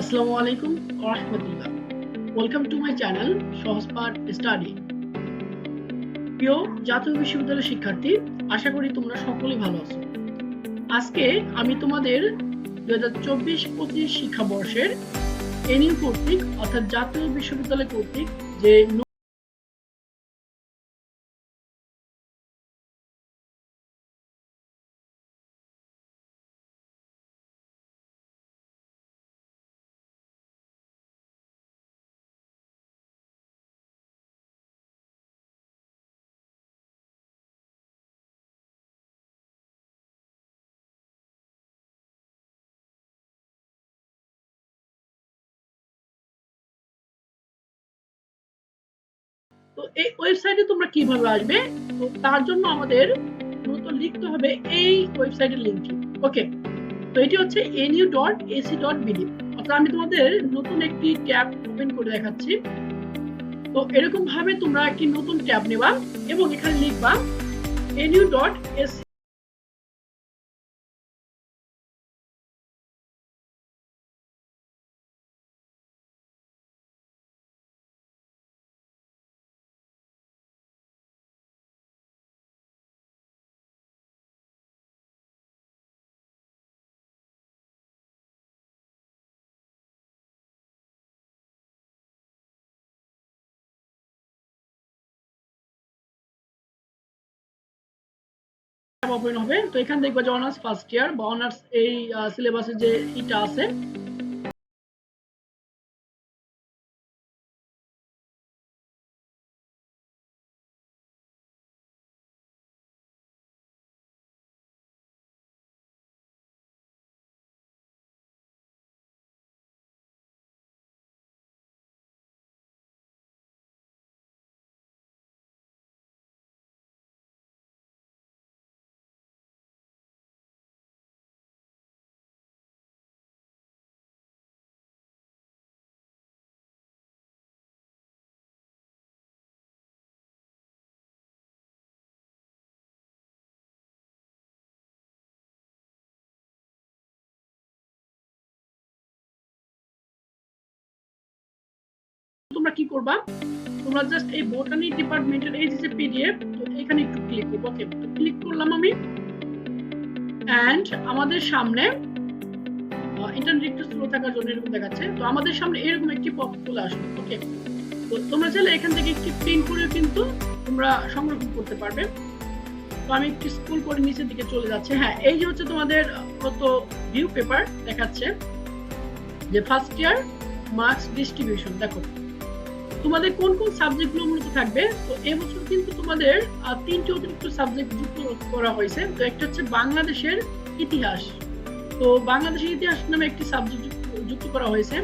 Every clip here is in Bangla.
আসসালামু আলাইকুম রহমতুল্লাহ welcome to my channel study প্রিয় জাতীয় বিশ্ববিদ্যালয়ের শিক্ষার্থী, আশা করি তোমরা সকলেই ভালো আছো। আজকে আমি তোমাদের দুই হাজার চব্বিশ পঁচিশ শিক্ষাবর্ষের এনইউ কর্তৃক, অর্থাৎ জাতীয় বিশ্ববিদ্যালয় কর্তৃক যে তো এই ওয়েবসাইটে তোমরা কীভাবে আসবে? তো তার জন্য আমাদের মূলত লিখতে হবে এই ওয়েবসাইটের লিঙ্কটি ওকে তো এটি হচ্ছে NU dot AC dot BD অর্থাৎ আমি তোমাদের নতুন একটি ট্যাব ওপেন করে দেখাচ্ছি। তো এরকম ভাবে তোমরা একটি নতুন ট্যাব নেবা এবং এখানে লিখবা এনইউ ডট এসি ওপেন হবে। তো এখানে দেখবে যে অনার্স ফার্স্ট ইয়ার বা অনার্স এই সিলেবাসে যে ইটা আছে তোমরা কি করবা? তোমরা জাস্ট এই বোটানি ডিপার্টমেন্টের এই যে পিডিএফ তো এখানে একটু ক্লিক করব ওকে ক্লিক করলাম আমি। এন্ড আমাদের সামনে ইন্টারনেট একটু স্লো থাকার জন্য এরকম দেখাচ্ছে। তো আমাদের সামনে এরকম একটি পপ চলে আসবে ওকে তো তোমরা চাইলে এখান থেকে একটি প্রিন্ট করে কিন্তু তোমরা সংরক্ষণ করতে পারবে। তো আমি একটু স্কুল করে নিচের দিকে চলে যাচ্ছে। হ্যাঁ এই যে হচ্ছে তোমাদের কত ভিউ পেপার দেখাচ্ছে, যে ফার্স্ট ইয়ার মার্কস ডিস্ট্রিবিউশন দেখো। তোমাদের কোন কোন সাবজেক্টগুলো মূলত থাকবে? তো এবছর কিন্তু তোমাদের তিনটি অতিরিক্ত সাবজেক্ট যুক্ত করা হয়েছে। তো একটা হচ্ছে বাংলাদেশের ইতিহাস। তো বাংলাদেশের ইতিহাস নামে একটি সাবজেক্ট যুক্ত করা হয়েছে।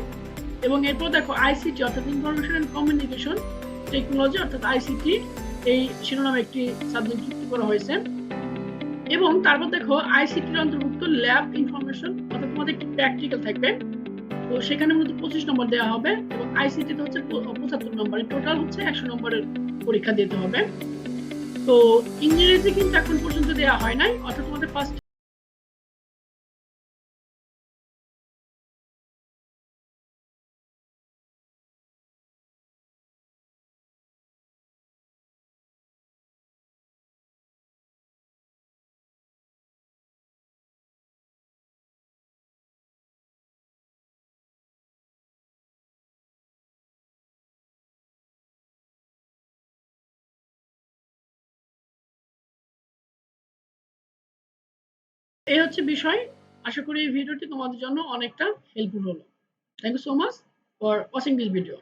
এবং এরপর দেখো আইসিটি অর্থাৎ ইনফরমেশন এন্ড কমিউনিকেশন টেকনোলজি অর্থাৎ আইসিটি এই শিরোনামে একটি সাবজেক্ট যুক্ত করা হয়েছে। এবং তারপর দেখো আইসিটির অন্তর্ভুক্ত ল্যাব ইনফরমেশন অর্থাৎ তোমাদের একটি প্র্যাকটিক্যাল থাকবে। তো সেখানে মূলত পঁচিশ নম্বর দেওয়া হবে এবং আইসিটিতে হচ্ছে পঁচাত্তর নম্বর। টোটাল হচ্ছে একশো নম্বরের পরীক্ষা দিতে হবে। তো ইংরেজি কিন্তু এখন পর্যন্ত দেওয়া হয় নাই, অর্থাৎ তোমাদের ফার্স্ট এই হচ্ছে বিষয়। আশা করি এই ভিডিওটি তোমাদের জন্য অনেকটা হেল্পফুল হলো। Thank you so much for watching this video